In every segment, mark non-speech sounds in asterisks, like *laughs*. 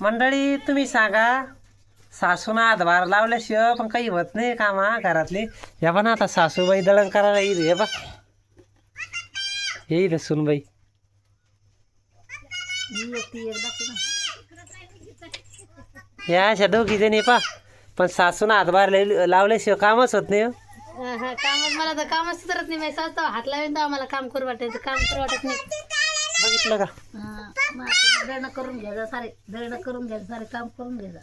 मंडळी तुम्ही सांगा सासून हातभार लावल्याशिवाय पण काही होत नाही कामा घरातले. या पण आता सासूबाई दळण करायला येईल हे बा येईल सुनबाई. या अशा दोघी जणी पा पण सासून हातभार लावल्याशिवाय कामच होत नाही हो. कामच मला तर कामच सुधारत नाही. सासू हात लावेन तर मला काम करू वाटायचं. काम करू वाटत नाही. बघितलं का? हा, दळणं करून घ्यायचं सारे दळणं करून घ्यायचं सारे काम करून घ्यायचं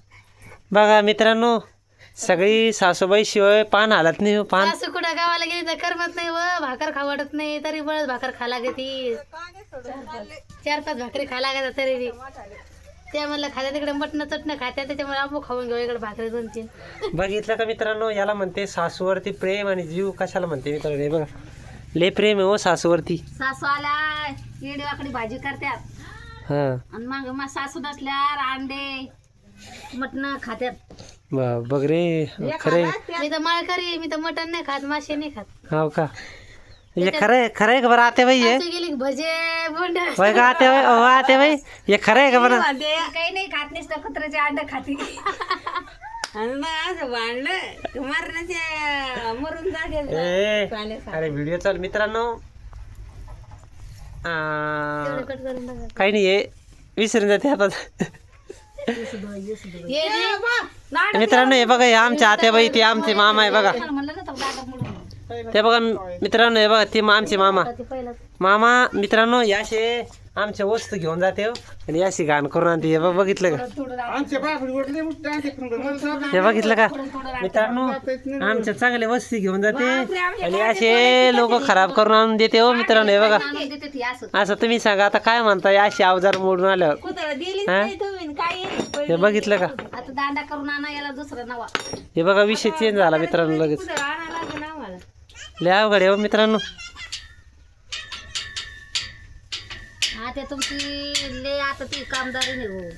बघा मित्रांनो सगळी सासूबाई शिवाय पान हालत नाही हो, पान. असं कुठं गावाला गेली तर करमत नाही व भाकर खा वाटत नाही तरी बळच भाकर खा लागती चार पाच भाकरी खा लागत तरी बी. त्या म्हणलं खात्या तिकडे मटणं चटणं खात्या त्याच्यामुळे आंबो खाऊन घेऊ इकडे भाकरी दोन तीन. बघितलं का मित्रांनो याला म्हणते सासूवरती प्रेम आणि जीव कशाला म्हणते मित्रांनो हे बघा. लय प्रेम आहे हो सासूवरती. सासू आल्या येडी वाकडी भाजी करत्यात हा. आणि मग मग सासू नसल्यावर अंडे मटणं खात्यात ब- बघ रे खरे मी तर माळकरी मी तर मटण नाही खात मासे नाही खात. हो का? हे खरं आहे खरं आहे का बरं आते बाई हे? सासू गेली की भजे बोंड. होय का आते बाई? हो आते बाई हे खरं आहे का बरं? काही नाही खात नाही कुत्र्याचे अंड खाती. *laughs* आणि मग असं मरून अरे व्हिडिओ चाल मित्रांनो. आ, कट करून बघा. काही नाही हे विसरून जाते आता. मित्रांनो हे बघा हे आमच्या आत्याबाई ते आमचे मामा आहे बघा म्हणलं ना तो दादा मुलं. ते बघा मित्रांनो हे बघा ते आमचे मामा. मामा मित्रांनो याशे आमच्या वस्तू घेऊन जाते हो. आणि याशी घाण करून आणते. हे बघ बघितलं का? हे बघितलं का? मित्रांनो आमच्या चांगल्या वस्तू घेऊन जाते. आणि असे लोक खराब करून आणून देते हो मित्रांनो हे बघा. असं असं तुम्ही सांगा आता काय म्हणता अशी अवजार मोडून आल्यावर हा? नाही तुम्ही काय हे बघितलं का? आता दांडा करून आणा याला दुसरं नवा. हे बघा विषय चेंज झाला मित्रांनो लगेच कुत्रा आणायला लागेल आम्हाला लय अवघड आहे हो मित्रांनो. आता तुमची ले आता ती कामदारी नाही हो.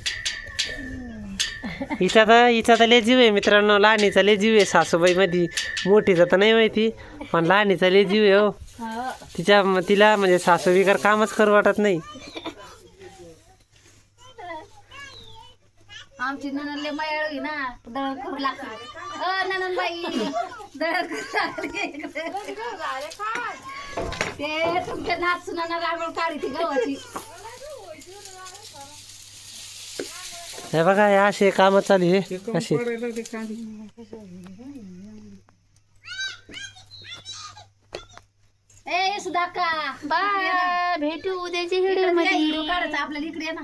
हिचा तर हिचा तर लय जीव आहे मित्रांनो. लहानीचा लय जीव आहे सासूबाई मध्ये मोठीचा तर नाही माहिती पण लहानीचा लय जीव आहे हो. हा. तिच्या तिला म्हणजे सासू बिगर कामच करू वाटत नाही. आमची ननन लय मयाळी ना दळण करू लागते अ ननन बाई दळण करू ते तुमच्या नाच सुनाना रांगोळ काढी ती गव्हाची. हे बघा हे असे काम चालू आहे. असे ए सुधाका बाय भेटू उद्याची व्हिडिओमध्ये काढायचं आपल्याला इकडे ना.